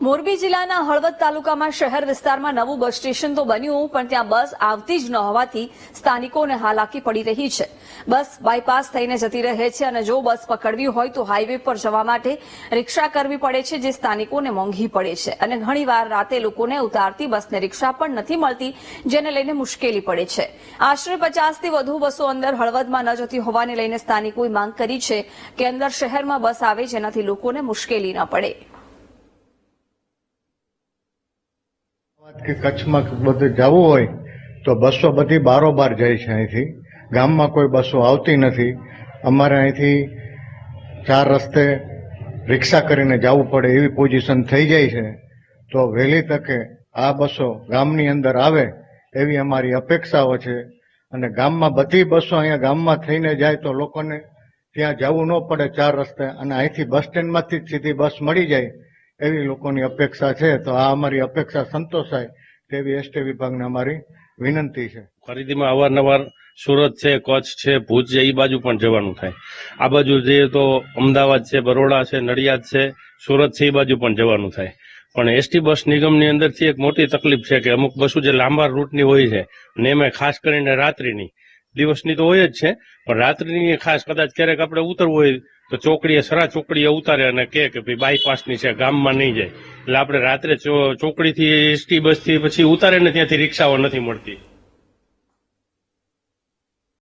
મોરબી જિલ્લાના હળવદ તાલુકામાં શહેર વિસ્તારમાં નવું બસ સ્ટેશન તો બન્યું, પણ ત્યાં બસ આવતી જ ન હોવાથી સ્થાનિકોને હાલાકી પડી રહી છે. બસ બાયપાસ થઈને જતી રહે છે અને જો બસ પકડવી હોય તો હાઈવે પર જવા માટે રિક્ષા કરવી પડે છે જે સ્થાનિકોને મોંઘી પડે છે. અને ઘણીવાર રાતે લોકોને ઉતારતી બસને રિક્ષા પણ નથી મળતી, જેને લઈને મુશ્કેલી પડે છે. આશરે પચાસથી વધુ બસો અંદર હળવદમાં ન જતી હોવાને લઈને સ્થાનિકોએ માંગ કરી છે કે અંદર શહેરમાં બસ આવે જેનાથી લોકોને મુશ્કેલી ન પડે. કે કચ્છમાં બધે જવું હોય, તો બસો બધી બારોબાર જાય છે અહીંથી. ગામમાં કોઈ બસો આવતી નથી. અમારે અહીંથી ચાર રસ્તે રિક્ષા કરીને જવું પડે એવી પોઝિશન થઈ જાય છે. તો વહેલી તકે આ બસો ગામની અંદર આવે એવી અમારી અપેક્ષાઓ છે. અને ગામમાં બધી બસો અહીંયા ગામમાં થઈને જાય તો લોકોને ત્યાં જવું ન પડે ચાર રસ્તે. અને અહીંથી બસ સ્ટેન્ડમાંથી જ સીધી બસ મળી જાય. એવી લોકોની અપેક્ષા છે, તો આ અમારી અપેક્ષા સંતોષાય તેવી એસટી વિભાગને અમારી વિનંતી છે. ખરીદીમાં અવારનવાર સુરત છે, કચ્છ છે, ભુજ છે એ બાજુ પણ જવાનું થાય. આ બાજુ જઈએ તો અમદાવાદ છે, બરોડા છે, નડિયાદ છે, સુરત છે એ બાજુ પણ જવાનું થાય. પણ એસટી બસ નિગમની અંદરથી એક મોટી તકલીફ છે કે અમુક બસો જે લાંબા રૂટની હોય છે, ને એમાં ખાસ કરીને રાત્રિની દિવસની તો હોય જ છે, પણ રાત્રિની ખાસ કદાચ ક્યારેક આપણે ઉતરવું હોય તો ચોકડીએ સરા ચોકડીએ ઉતારે અને કે કે ભાઈ બાયપાસની છે, ગામમાં નહીં જાય. એટલે આપણે રાત્રે ચોકડીથી એસટી બસથી પછી ઉતારે ને ત્યાંથી રિક્ષાઓ નથી મળતી.